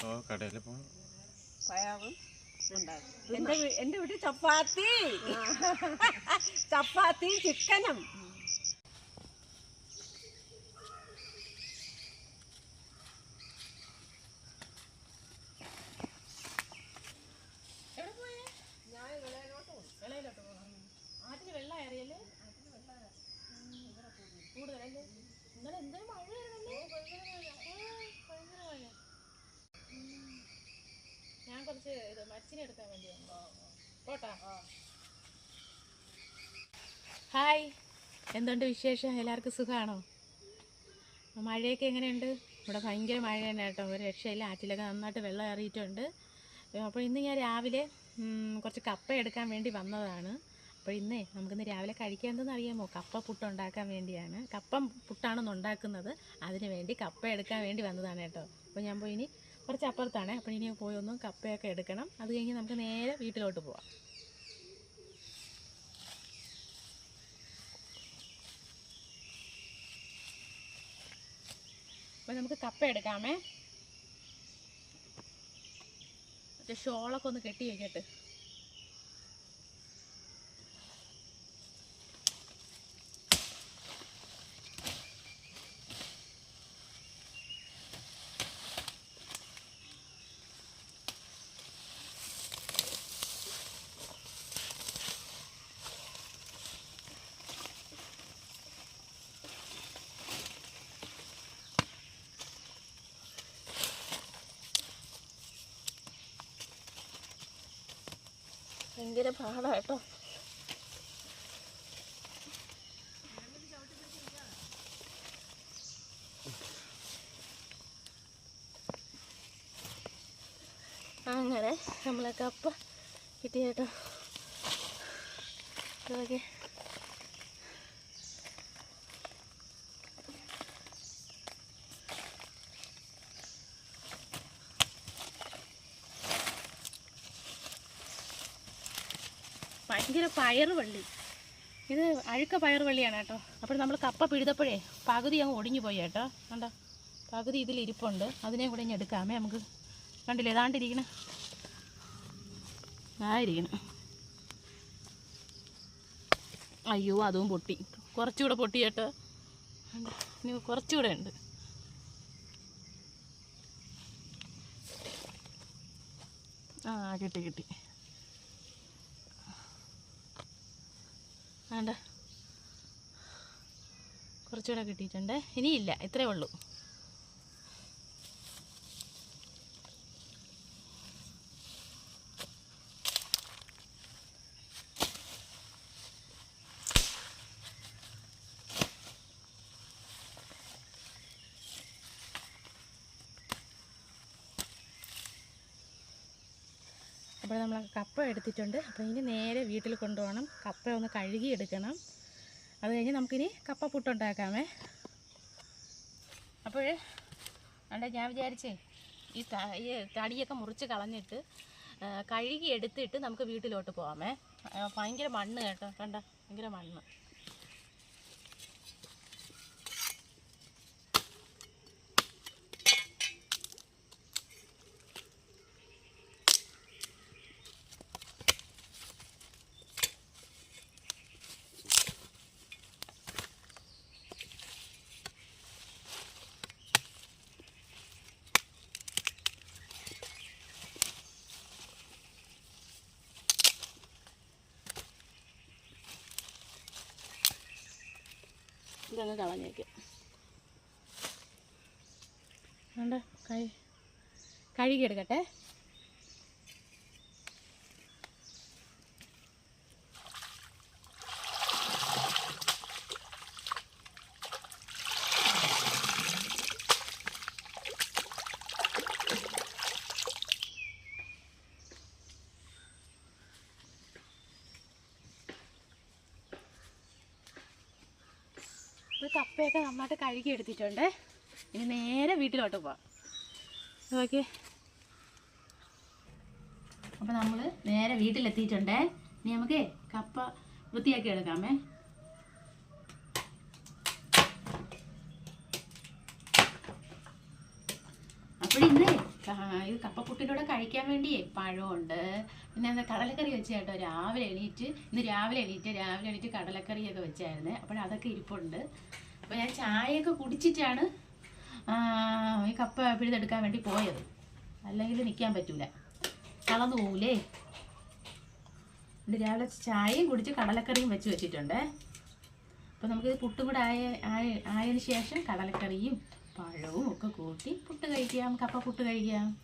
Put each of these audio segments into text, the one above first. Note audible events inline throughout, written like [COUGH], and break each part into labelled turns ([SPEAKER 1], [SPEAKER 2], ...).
[SPEAKER 1] ഓ കടയിൽ പോകണം
[SPEAKER 2] എന്റെ എന്റെ വീട്ടിൽ ചപ്പാത്തി. [LAUGHS] ചപ്പാത്തി ചിക്കനും
[SPEAKER 3] ആറ്റിന് വെള്ളം അറിയല്ലേ കൂടുതലല്ലേ ഇന്നലെ എന്തൊരു മഴയായിരുന്നല്ലേ ഭയങ്കര മഴ ഉം. ഞാൻ ഇത് മച്ചിനെ എടുക്കാൻ വേണ്ടി പോട്ടാ. ഹായ്. എന്തുണ്ട് വിശേഷം? എല്ലാവർക്കും സുഖമാണോ മഴയൊക്കെ എങ്ങനെയുണ്ട്? ഇവിടെ ഭയങ്കര മഴ തന്നെ കേട്ടോ. ഒരു രക്ഷയില്ല. ആറ്റിലൊക്കെ നന്നായിട്ട് വെള്ളം ഏറിയിട്ടുണ്ട് അപ്പോൾ ഇന്ന് ഞാൻ രാവിലെ കുറച്ച് കപ്പ എടുക്കാൻ വേണ്ടി വന്നതാണ്. അപ്പോൾ ഇന്നേ നമുക്കിന്ന് രാവിലെ കഴിക്കാൻ എന്തെന്ന് അറിയാമോ? കപ്പ പുട്ട് ഉണ്ടാക്കാൻ വേണ്ടിയാണ്. കപ്പം പുട്ടാണെന്ന് ഉണ്ടാക്കുന്നത്. അതിന് വേണ്ടി കപ്പ എടുക്കാൻ വേണ്ടി വന്നതാണ് കേട്ടോ. അപ്പോൾ ഞാൻ പോയി ഇനി കുറച്ച് അപ്പുറത്താണ് അപ്പോൾ ഇനി പോയി ഒന്ന് കപ്പയൊക്കെ എടുക്കണം. അത് കഴിഞ്ഞ് നമുക്ക് നേരെ വീട്ടിലോട്ട് പോവാം. അപ്പോൾ നമുക്ക് കപ്പ എടുക്കാമേ. മറ്റേ ഷോളൊക്കെ ഒന്ന് കെട്ടി വെക്കട്ടെ. ഭയങ്കര പാടാ കേട്ടോ അങ്ങനെ നമ്മളെ കപ്പ കിട്ടി കേട്ടോ ഭയങ്കര പയറ് വള്ളി. ഇത് അഴുക്ക പയറ് വള്ളിയാണ് കേട്ടോ. അപ്പോൾ നമ്മൾ കപ്പ പിഴുതപ്പോഴേ പകുതി അങ്ങ് ഒടിഞ്ഞു പോയി കേട്ടോ. കണ്ടോ? പകുതി ഇതിൽ ഇരിപ്പുണ്ട്. അതിനെ കൂടെ ഇനി എടുക്കാമേ നമുക്ക്. കണ്ടില്ലേ? ഏതാണ്ടിരിക്കണ ആയിരിക്കണം അയ്യോ അതും പൊട്ടി. കുറച്ചുകൂടെ പൊട്ടി കേട്ടോ? ഇനി കുറച്ചുകൂടെ ഉണ്ട്. ആ കിട്ടി കിട്ടി. വേണ്ട കുറച്ചുകൂടെ കിട്ടിയിട്ടുണ്ട്. ഇനിയില്ല ഇത്രയേ ഉള്ളൂ അപ്പോൾ നമ്മൾ കപ്പ എടുത്തിട്ടുണ്ട്. അപ്പോൾ ഇനി നേരെ വീട്ടിൽ കൊണ്ടുപോകണം. കപ്പ ഒന്ന് കഴുകി എടുക്കണം അത് കഴിഞ്ഞ് നമുക്കിനി കപ്പ പുട്ടുണ്ടാക്കാമേ. അപ്പോൾ അണ്ട ഞാൻ വിചാരിച്ചേ ഈ തടിയൊക്കെ മുറിച്ച് കളഞ്ഞിട്ട് കഴുകി എടുത്തിട്ട് നമുക്ക് വീട്ടിലോട്ട് പോകാമേ ഭയങ്കര മണ്ണ് കേട്ടോ. കണ്ട? ഭയങ്കര മണ്ണ്. ഇതങ്ങ് കളഞ്ഞേക്കും. വേണ്ട കഴി കഴുകിയെടുക്കട്ടെ. കപ്പയൊക്കെ നന്നായിട്ട് കഴുകി എടുത്തിട്ടുണ്ട്. ഇനി നേരെ വീട്ടിലോട്ട് പോവാം. ഓക്കെ അപ്പോൾ നമ്മൾ നേരെ വീട്ടിലെത്തിയിട്ടുണ്ട്. ഇനി നമുക്ക് കപ്പ വൃത്തിയാക്കി എടുക്കാമേ. അപ്പോഴിന്ന് ഇത് കപ്പക്കുട്ടിന്റെ കൂടെ കഴിക്കാൻ വേണ്ടിയേ പഴമുണ്ട്. പിന്നെ എന്താ കടലക്കറി വെച്ചേട്ടോ രാവിലെ എണീറ്റ്. ഇന്ന് രാവിലെ എണീറ്റ് രാവിലെ എണീറ്റ് കടലക്കറിയൊക്കെ വെച്ചായിരുന്നു. അപ്പോൾ അതൊക്കെ ഇരിപ്പുണ്ട്. അപ്പോൾ ഞാൻ ചായയൊക്കെ കുടിച്ചിട്ടാണ് ഈ കപ്പ പിഴുതെടുക്കാൻ വേണ്ടി പോയത്. അല്ലെങ്കിൽ നിൽക്കാൻ പറ്റൂല. കളന്നു പോകൂലേ ഇത് രാവിലെ ചായയും കുടിച്ച് കടലക്കറിയും വെച്ച് വെച്ചിട്ടുണ്ട്. അപ്പോൾ നമുക്കിത് പുട്ടും കൂടെ ആയ ആയ- ആയതിനു ശേഷം കടലക്കറിയും പഴവും ഒക്കെ കൂട്ടി പുട്ട് കഴിക്കാം. കപ്പ പുട്ട് കഴിക്കാം.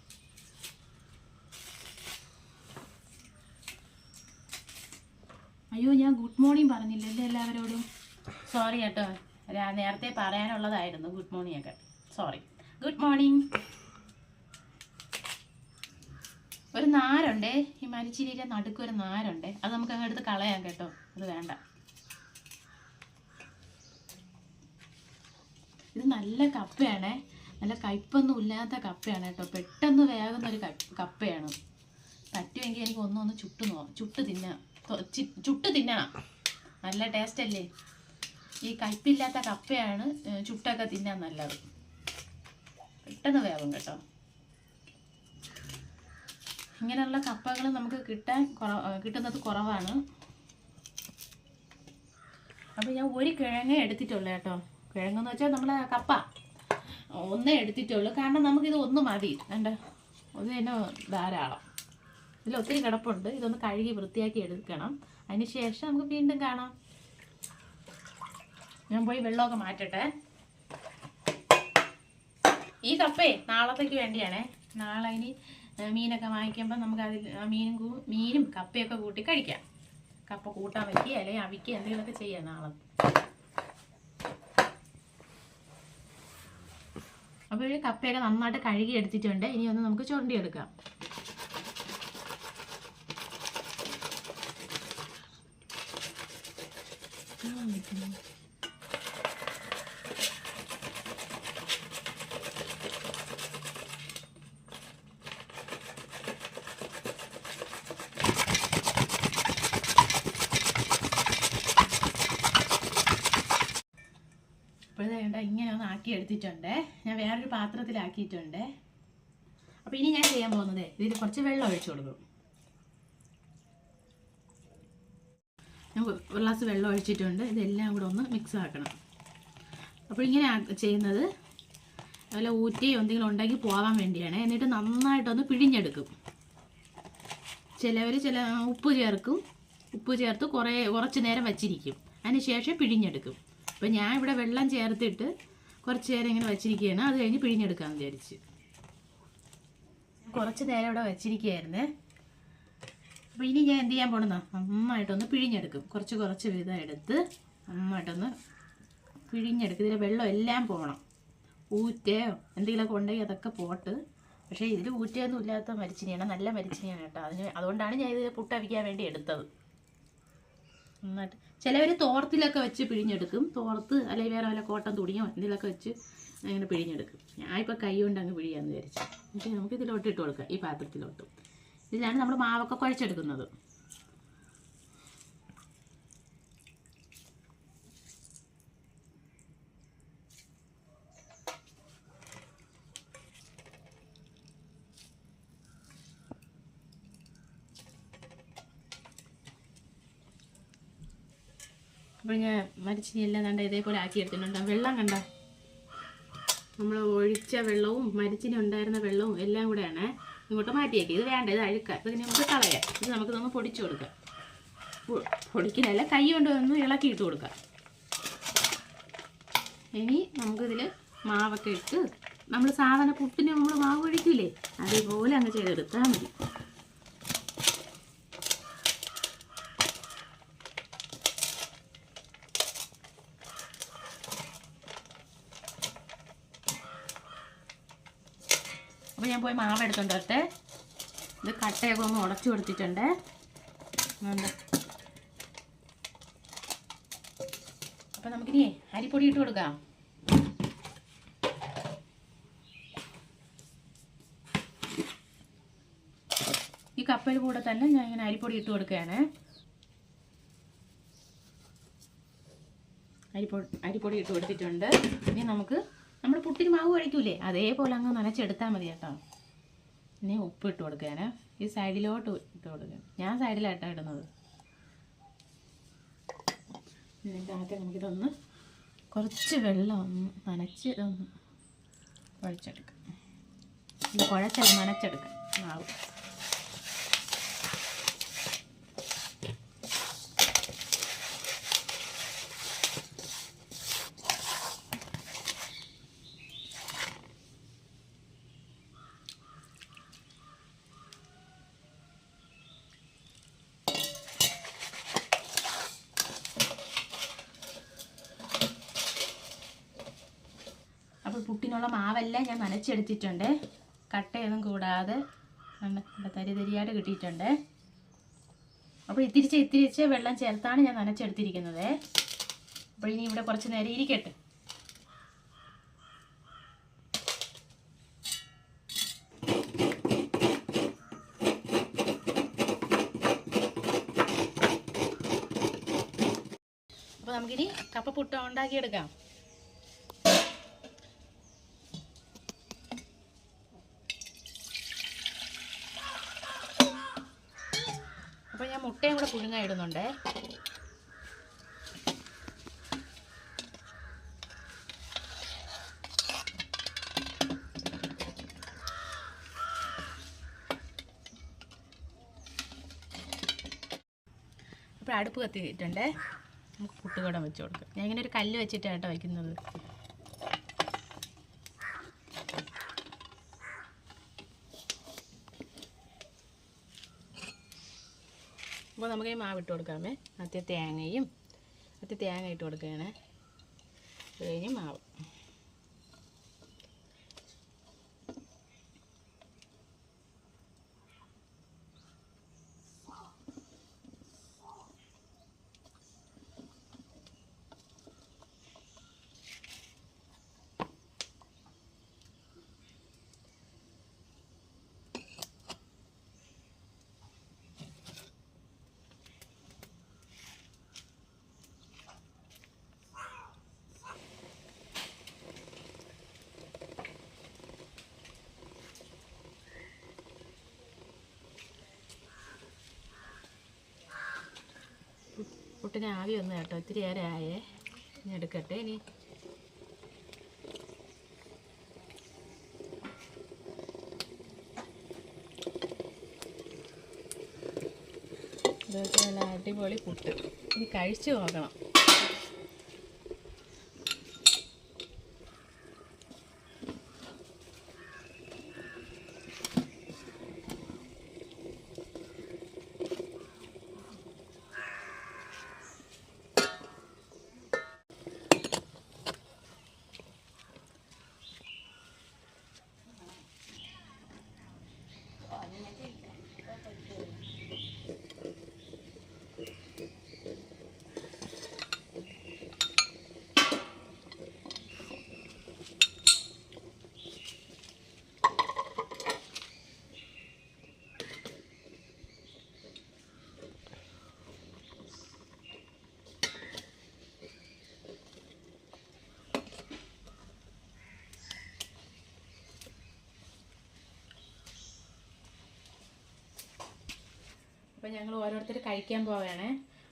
[SPEAKER 3] അയ്യോ ഞാൻ ഗുഡ് മോർണിംഗ് പറഞ്ഞില്ലല്ലേ എല്ലാവരോടും. സോറി കേട്ടോ. നേരത്തെ പറയാനുള്ളതായിരുന്നു good morning okay sorry good morning ഒരു നാരുണ്ടേ. ഈ മരിച്ചിരിയുടെ നടുക്ക് ഒരു നാരുണ്ടേ. അത് നമുക്ക് അങ്ങ് എടുത്ത് കളയാം കേട്ടോ. അത് വേണ്ട. ഇത് നല്ല കപ്പയാണേ. നല്ല കയ്പൊന്നും ഇല്ലാത്ത കപ്പയാണ് കേട്ടോ. പെട്ടെന്ന് വേകുന്ന ഒരു കപ്പയാണ്. പറ്റുമെങ്കിൽ എനിക്ക് ഒന്നൊന്ന് ചുട്ടു നോ ചുട്ട് തിന്നാം. ചുട്ട് തിന്നണം. നല്ല ടേസ്റ്റ് അല്ലേ? ഈ കയ്പില്ലാത്ത കപ്പയാണ് ചുട്ടൊക്കെ തിന്നാൻ നല്ലത്. പെട്ടെന്ന് വേവും കേട്ടോ. ഇങ്ങനെയുള്ള കപ്പകൾ നമുക്ക് കിട്ടാൻ കിട്ടുന്നത് കുറവാണ്. അപ്പോൾ ഞാൻ ഒരു കിഴങ്ങേ എടുത്തിട്ടുള്ളൂ കേട്ടോ. കിഴങ്ങെന്ന് വെച്ചാൽ നമ്മളെ കപ്പ. ഒന്നേ എടുത്തിട്ടുള്ളൂ. കാരണം നമുക്കിത് ഒന്ന് മതി. കണ്ട? ഒന്ന് തന്നെ ധാരാളം. ഇതിൽ ഒത്തിരി കിടപ്പുണ്ട്. ഇതൊന്ന് കഴുകി വൃത്തിയാക്കി എടുക്കണം. അതിന് ശേഷം നമുക്ക് വീണ്ടും കാണാം. ഞാൻ പോയി വെള്ളമൊക്കെ മാറ്റട്ടെ. ഈ കപ്പേ നാളത്തേക്ക് വേണ്ടിയാണേ. നാളെ ഇനി മീനൊക്കെ വാങ്ങിക്കുമ്പോൾ നമുക്ക് അതിൽ മീനും മീനും കപ്പയൊക്കെ കൂട്ടി കഴിക്കാം. കപ്പ കൂട്ടാൻ വയ്ക്കുക അല്ലെങ്കിൽ അവിക്കുക എന്തെങ്കിലുമൊക്കെ ചെയ്യാം നാളെ. അപ്പോൾ ഈ കപ്പയൊക്കെ നന്നായിട്ട് കഴുകി എടുത്തിട്ടുണ്ട്. ഇനി ഒന്ന് നമുക്ക് ചൊണ്ടി എടുക്കാം ഇപ്പോഴത്തെ വേണ്ട ഇങ്ങനെ ഒന്ന് ആക്കി എടുത്തിട്ടുണ്ട്. ഞാൻ വേറൊരു പാത്രത്തിലാക്കിയിട്ടുണ്ട്. അപ്പോൾ ഇനി ഞാൻ ചെയ്യാൻ പോകുന്നത് ഇതിൽ കുറച്ച് വെള്ളം ഒഴിച്ചു കൊടുക്കും. ഞാൻ ഒരു ഗ്ലാസ് വെള്ളം ഒഴിച്ചിട്ടുണ്ട്. ഇതെല്ലാം കൂടെ ഒന്ന് മിക്സ് ആക്കണം. അപ്പോൾ ഇങ്ങനെ ചെയ്യുന്നത് അതുപോലെ ഊറ്റിയോ എന്തെങ്കിലും ഉണ്ടാക്കി പോകാൻ വേണ്ടിയാണ്. എന്നിട്ട് നന്നായിട്ടൊന്ന് പിഴിഞ്ഞെടുക്കും. ചിലവർ ചില ഉപ്പ് ചേർക്കും. ഉപ്പ് ചേർത്ത് കുറേ കുറച്ച് നേരം വച്ചിരിക്കും. അതിന് ശേഷം പിഴിഞ്ഞെടുക്കും. അപ്പോൾ ഞാൻ ഇവിടെ വെള്ളം ചേർത്തിട്ട് കുറച്ച് നേരം ഇങ്ങനെ വച്ചിരിക്കുകയാണ്. അത് കഴിഞ്ഞ് പിഴിഞ്ഞെടുക്കാമെന്ന് വിചാരിച്ച്. കുറച്ച് നേരം ഇവിടെ വച്ചിരിക്കുകയായിരുന്നേ. അപ്പോൾ ഇനി ഞാൻ എന്ത് ചെയ്യാൻ പോണെന്നോ നന്നായിട്ടൊന്ന് പിഴിഞ്ഞെടുക്കും. കുറച്ച് കുറച്ച് വീതം എടുത്ത് നന്നായിട്ടൊന്ന് പിഴിഞ്ഞെടുക്കും. ഇതിലെ വെള്ളം എല്ലാം പോകണം. ഊറ്റയോ എന്തെങ്കിലുമൊക്കെ ഉണ്ടെങ്കിൽ അതൊക്കെ പോട്ട്. പക്ഷേ ഇതിൽ ഊറ്റയൊന്നും ഇല്ലാത്ത മരിച്ചിനിയാണ്. നല്ല മരിച്ചിനിയാണ് കേട്ടോ. അതിന് അതുകൊണ്ടാണ് ഞാൻ ഇത് പുട്ടവിക്കാൻ വേണ്ടി എടുത്തത്. നന്നായിട്ട്. ചിലവർ തോർത്തിലൊക്കെ വെച്ച് പിഴിഞ്ഞെടുക്കും. തോർത്ത് അല്ലെങ്കിൽ വേറെ വല്ല കോട്ടൻ തുണിയോ എന്തെങ്കിലുമൊക്കെ വെച്ച് അങ്ങനെ പിഴിഞ്ഞെടുക്കും. ഞാൻ ഇപ്പോൾ കൈ കൊണ്ട് അങ്ങ് പിഴിയാന്ന് വിചാരിച്ചു. എന്നിട്ട് നമുക്ക് ഇതിലോട്ട് ഇട്ട് കൊടുക്കാം. ഈ പാത്രത്തിലോട്ട്. ഇതിലാണ് നമ്മൾ മാവൊക്കെ കുഴച്ചെടുക്കുന്നത്. അപ്പോൾ ഞാൻ മരിച്ചിനി എല്ലാം കണ്ട? ഇതേപോലെ ആക്കി എടുത്തിട്ടുണ്ട്. വെള്ളം കണ്ട? നമ്മൾ ഒഴിച്ച വെള്ളവും മരിച്ചിനി ഉണ്ടായിരുന്ന വെള്ളവും എല്ലാം കൂടെയാണ് ഇങ്ങോട്ട് മാറ്റിയേക്കുക. ഇത് വേണ്ട ഇത് അഴുക്കാം. ഇത് നമുക്ക് കളയാം. ഇത് നമുക്ക് നമ്മൾ പൊടിച്ചു കൊടുക്കാം. പൊടിക്കുന്നതല്ല കൈ കൊണ്ട് ഒന്ന് ഇളക്കി ഇട്ട് കൊടുക്കാം. ഇനി നമുക്കിതിൽ മാവൊക്കെ ഇട്ട് നമ്മൾ സാധാരണ പുട്ടിന് നമ്മൾ മാവ് ഒഴിക്കില്ലേ അതേപോലെ അങ്ങ് ചെയ്തെടുത്താൽ മതി. പോയി മാവ് എടുത്തോണ്ട് വരട്ടെ. ഇത് കട്ടയൊക്കെ ഒന്ന് ഉടച്ചു കൊടുത്തിട്ടുണ്ട്. അപ്പം നമുക്കിനി അരിപ്പൊടി ഇട്ട് കൊടുക്കാം. ഈ കപ്പയിൽ കൂടെ തന്നെ ഞാൻ ഇങ്ങനെ അരിപ്പൊടി ഇട്ട് കൊടുക്കുകയാണ്. അരിപ്പൊടി അരിപ്പൊടി ഇട്ട് കൊടുത്തിട്ടുണ്ട്. ഇനി നമുക്ക് നമ്മൾ പുട്ടിന് മാവ് കഴിക്കൂലേ? അതേപോലെ അങ്ങ് നനച്ചെടുത്താൽ മതി കേട്ടോ. ഇനി ഉപ്പ് ഇട്ട് കൊടുക്കാനാ. ഈ സൈഡിലോട്ട് ഇട്ട് കൊടുക്കുക ഞാൻ സൈഡിലായിട്ടാണ് ഇടുന്നത്. ആദ്യം നമുക്കിതൊന്ന് കുറച്ച് വെള്ളം ഒന്ന് നനച്ച് ഇതൊന്ന് കുഴച്ചെടുക്കാം കുഴച്ചത് നനച്ചെടുക്കാം. മാവ്. അപ്പോൾ പുട്ടിനുള്ള മാവെല്ലാം ഞാൻ നനച്ചെടുത്തിട്ടുണ്ട്. കട്ടയൊന്നും കൂടാതെ തരി തരിയായിട്ട് കിട്ടിയിട്ടുണ്ട്. അപ്പോൾ ഇത്തിരിച്ച് ഇത്തിരിച്ച് വെള്ളം ചേർത്താണ് ഞാൻ നനച്ചെടുത്തിരിക്കുന്നത്. അപ്പോൾ ഇനി ഇവിടെ കുറച്ച് നേരം ഇരിക്കട്ടെ. അപ്പോൾ നമുക്കിനി കപ്പ പുട്ട് ഉണ്ടാക്കിയെടുക്കാം. മുട്ടയും കൂടെ പുഴുങ്ങാൻ ഇടുന്നുണ്ട്. അപ്പോൾ അടുപ്പ് കത്തിയിട്ടുണ്ട്. നമുക്ക് പുട്ടുകൂടം വെച്ച് കൊടുക്കാം. ഞാൻ ഇങ്ങനെ ഒരു കല്ല് വെച്ചിട്ടാണ് കേട്ടോ വയ്ക്കുന്നത്. അപ്പോൾ നമുക്ക് ഈ മാവിട്ട് കൊടുക്കാമേ ആദ്യം തേങ്ങയും ആദ്യം തേങ്ങ ഇട്ട് കൊടുക്കുകയാണ്. അത് കഴിഞ്ഞ് മാവ്. പുട്ടിന് ആവി ഒന്ന് കേട്ടോ. ഒത്തിരി ഏറെ ആയേ. ഇനി എടുക്കട്ടെ. ഇനി അടിപൊളി പുട്ട്. ഇനി കഴിച്ചു നോക്കണം. അപ്പോൾ ഞങ്ങൾ ഓരോരുത്തർ കഴിക്കാൻ പോവുകയാണേ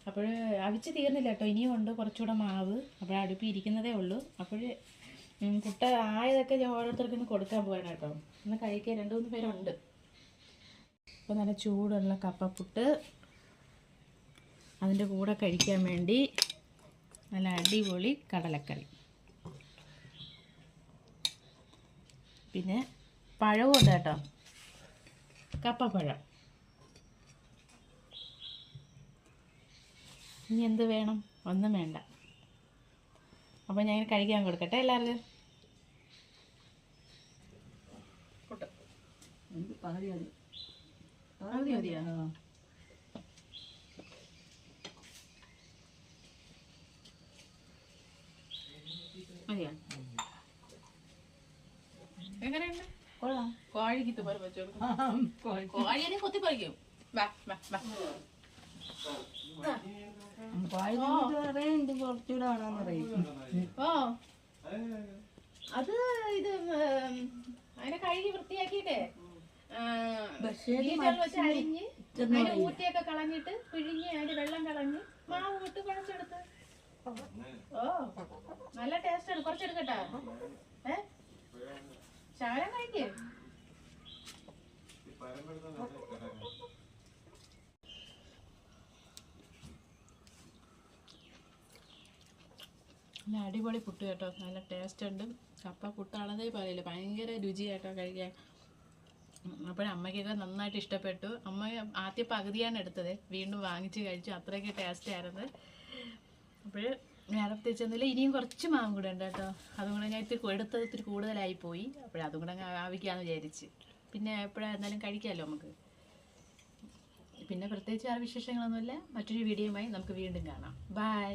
[SPEAKER 3] അപ്പോൾ അവിച്ച് തീർന്നില്ല കേട്ടോ. ഇനിയും ഉണ്ട് കുറച്ചുകൂടെ മാവ്. അപ്പോൾ അടുപ്പിൽ ഇരിക്കുന്നതേ ഉള്ളൂ. അപ്പോൾ പുട്ട ആയതൊക്കെ ഞാൻ ഓരോരുത്തർക്കും ഒന്ന് കൊടുക്കാൻ പോവാണ് കേട്ടോ. ഒന്ന് കഴിക്കാൻ രണ്ട് മൂന്ന് പേരുണ്ട്. അപ്പോൾ നല്ല ചൂടുള്ള കപ്പപ്പുട്ട് അതിന്റെ കൂടെ കഴിക്കാൻ വേണ്ടി നല്ല അടിപൊളി കടലക്കറി. പിന്നെ പഴവും ഉണ്ട് കേട്ടോ. കപ്പപ്പഴം. ഇനി എന്ത് വേണം? ഒന്നും വേണ്ട. അപ്പോൾ ഞാൻ കഴിക്കാൻ കൊടുക്കട്ടെ എല്ലാവർക്കും? എങ്ങനെയുണ്ട്?
[SPEAKER 2] കൊള്ളാം.
[SPEAKER 3] കോഴിക്ക് ഇതുപോലെ വെച്ച് കൊടുക്കും.
[SPEAKER 2] ആ, കോഴി.
[SPEAKER 3] കോഴിനെ കൊത്തി
[SPEAKER 2] പറയും കുറച്ചുകൂടെ പറയും
[SPEAKER 3] ഓ അത് ഇത് ഉം, അതിനെ കഴുകി വൃത്തിയാക്കിയിട്ടേ. ആ, വീട്ടിൽ വെച്ച് അരിഞ്ഞ് അതിന്റെ ഊറ്റിയൊക്കെ കളഞ്ഞിട്ട് പിഴിഞ്ഞ് അതിന്റെ വെള്ളം കളഞ്ഞ് മാവ് വിട്ട് കുഴച്ചെടുത്ത്. ഓ നല്ല ടേസ്റ്റ് ആണ്. കുറച്ചെടുക്കട്ടാ. ഏ? ശകലം കഴിക്കേ. നല്ല അടിപൊളി പുട്ട് കേട്ടോ. നല്ല ടേസ്റ്റ് ഉണ്ട്. കപ്പ പുട്ടാണെന്നേ പറയില്ല. ഭയങ്കര രുചിയായിട്ടോ കഴിക്കാൻ. അപ്പോൾ അമ്മയ്ക്കൊക്കെ നന്നായിട്ട് ഇഷ്ടപ്പെട്ടു. അമ്മ ആദ്യം പകുതിയാണ് എടുത്തത്. വീണ്ടും വാങ്ങിച്ച് കഴിച്ചു. അത്രയ്ക്ക് ടേസ്റ്റ് ആയിരുന്നു. അപ്പോൾ ഞാൻ പ്രത്യേകിച്ചൊന്നുമില്ല ഇനിയും കുറച്ച് മാവും കൂടെ ഉണ്ട് കേട്ടോ. അതുകൊണ്ട് ഞാൻ ഇത്തിരി എടുത്തത് ഇത്തിരി കൂടുതലായി പോയി. അപ്പോൾ അതും കൂടെ ആവിക്കാന്ന് വിചാരിച്ച്. പിന്നെ എപ്പോഴായിരുന്നാലും കഴിക്കാമല്ലോ നമുക്ക്. പിന്നെ പ്രത്യേകിച്ച് വേറെ വിശേഷങ്ങളൊന്നുമില്ല. മറ്റൊരു വീഡിയോയുമായി നമുക്ക് വീണ്ടും കാണാം. ബൈ